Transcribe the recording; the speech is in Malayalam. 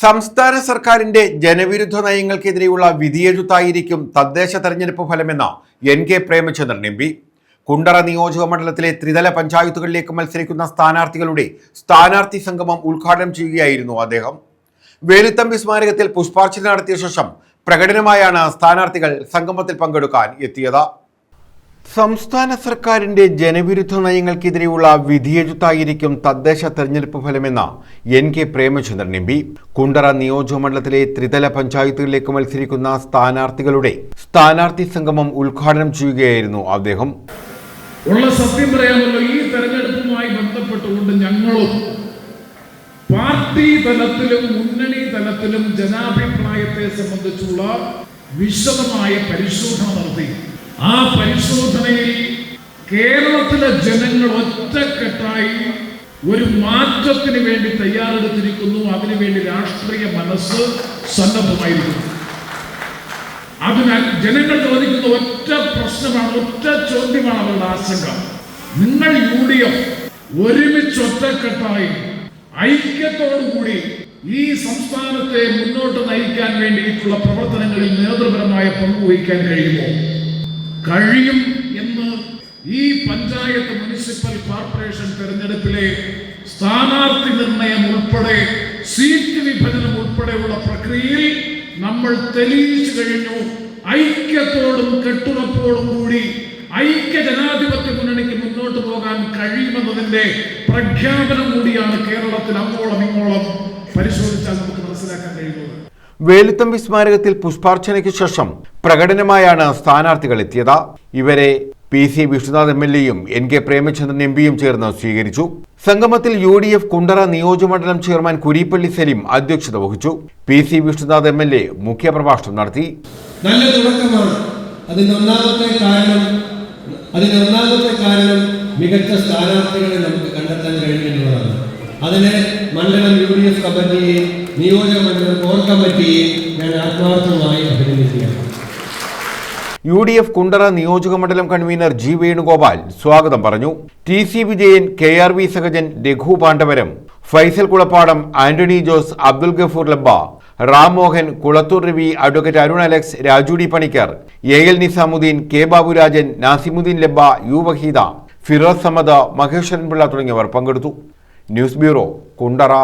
സംസ്ഥാന സർക്കാരിന്റെ ജനവിരുദ്ധ നയങ്ങൾക്കെതിരെയുള്ള വിധിയെഴുത്തായിരിക്കും തദ്ദേശ തെരഞ്ഞെടുപ്പ് ഫലമെന്ന് N K Premachandran M P. Kundara നിയോജക മണ്ഡലത്തിലെ ത്രിതല പഞ്ചായത്തുകളിലേക്ക് മത്സരിക്കുന്ന സ്ഥാനാർത്ഥികളുടെ സ്ഥാനാർത്ഥി സംഗമം ഉദ്ഘാടനം ചെയ്യുകയായിരുന്നു അദ്ദേഹം. വേലുത്തമ്പി സ്മാരകത്തിൽ പുഷ്പാർച്ചന നടത്തിയ ശേഷം പ്രകടനമായാണ് സ്ഥാനാർത്ഥികൾ സംഗമത്തിൽ പങ്കെടുക്കാൻ എത്തിയത്. സംസ്ഥാന സർക്കാരിന്റെ ജനവിരുദ്ധ നയങ്ങൾക്കെതിരെയുള്ള വിധിയെഴുത്തായിരിക്കും തദ്ദേശ തെരഞ്ഞെടുപ്പ് ഫലമെന്ന് N K Premachandran M P. Kundara നിയോജകമണ്ഡലത്തിലെ ത്രിതല പഞ്ചായത്തുകളിലേക്ക് മത്സരിക്കുന്ന സ്ഥാനാർത്ഥികളുടെ സ്ഥാനാർത്ഥി സംഗമം ഉദ്ഘാടനം ചെയ്യുകയായിരുന്നു അദ്ദേഹം. ഉള്ള സത്യം പറയാനുള്ള ഈ തെരഞ്ഞെടുപ്പുമായി ബന്ധപ്പെട്ടുകൊണ്ട് ഞങ്ങളും പാർട്ടി തലത്തിലും മുന്നണി തലത്തിലും ജനാഭിപ്രായത്തെ സംബന്ധിച്ചുള്ള വിശദമായ പരിശോധന നടത്തി. ആ പരിശോധനയിൽ കേരളത്തിലെ ജനങ്ങൾ ഒറ്റക്കെട്ടായി ഒരു മാറ്റത്തിന് വേണ്ടി തയ്യാറെടുത്തിരിക്കുന്നു. അതിനുവേണ്ടി രാഷ്ട്രീയ മനസ്സ് സന്നദ്ധമായിരിക്കുന്നു. അതിനാൽ ജനങ്ങൾ ചോദിക്കുന്ന ഒറ്റ പ്രശ്നമാണ് ഒറ്റ ചോദ്യമാണ് അവരുടെ ആശങ്ക. നിങ്ങൾ യു ഡി എഫ് ഒരുമിച്ച് ഒറ്റക്കെട്ടായി ഐക്യത്തോടുകൂടി ഈ സംസ്ഥാനത്തെ മുന്നോട്ട് നയിക്കാൻ വേണ്ടിയിട്ടുള്ള പ്രവർത്തനങ്ങളിൽ നേതൃപരമായ പങ്കുവഹിക്കാൻ കഴിയുമോ? കഴിയും എന്ന് ഈ പഞ്ചായത്ത് മുനിസിപ്പൽ കോർപ്പറേഷൻ തെരഞ്ഞെടുപ്പിലെ സ്ഥാനാർത്ഥി നിർണയം ഉൾപ്പെടെ സീറ്റ് വിഭജനം ഉൾപ്പെടെയുള്ള പ്രക്രിയയിൽ നമ്മൾ തെളിയിച്ചു കഴിഞ്ഞു. ഐക്യത്തോടും കെട്ടുറപ്പോടും കൂടി ഐക്യ ജനാധിപത്യ മുന്നണിക്ക് മുന്നോട്ട് പോകാൻ കഴിയുമെന്നതിന്റെ പ്രഖ്യാപനം കൂടിയാണ് കേരളത്തിൽ അങ്ങോളം ഇങ്ങോളം പരിശോധിച്ചാൽ നമുക്ക് മനസ്സിലാക്കാൻ കഴിയുന്നത്. വേലുത്തമ്പി സ്മാരകത്തിൽ പുഷ്പാർച്ചനയ്ക്ക് ശേഷം പ്രകടനമായാണ് സ്ഥാനാർത്ഥികൾ എത്തിയത്. ഇവരെ P C Vishnunath M L എയും എൻ കെ പ്രേമചന്ദ്രൻ എം പിയും ചേർന്ന് സ്വീകരിച്ചു. സംഗമത്തിൽ യു ഡി എഫ് കുണ്ടറ നിയോജകമണ്ഡലം ചെയർമാൻ കുരിപ്പള്ളി സലീം അധ്യക്ഷത വഹിച്ചു. P C Vishnunath M L A മുഖ്യപ്രഭാഷണം നടത്തി. നല്ല തുടക്കമാണ്. അതിന് ഒന്നാമത്തെ കാരണം അതിന് കാരണം മികച്ച സ്ഥാനാർത്ഥികളെ നമുക്ക് കണ്ടെത്താൻ കഴിയുന്നതാണ് അതിന് മണ്ഡലം യു ഡി എഫ് കമ്മിറ്റിയെ നിയോജക മണ്ഡലം കോർ കമ്മിറ്റിയെ ഞാൻ ആത്മാർത്ഥമായി അഭിനന്ദിക്കുകയാണ്. യു ഡി എഫ് കുണ്ടറ നിയോജക മണ്ഡലം കൺവീനർ ജി വേണുഗോപാൽ സ്വാഗതം പറഞ്ഞു. T C Vijayan K R V Sahajan Raghu Pandavaram Faisal Kulappadam Antony Jose Abdul Gafoor Labba Ram Mohan Kulathur Ravi advocate Arun Alex Raju D Panicker A L Nizamuddin K Baburajan Nasimuddin Labba U Waheeda Firoz Samada Maheswaran Pillai തുടങ്ങിയവർ പങ്കെടുത്തു. News bureau Kundara.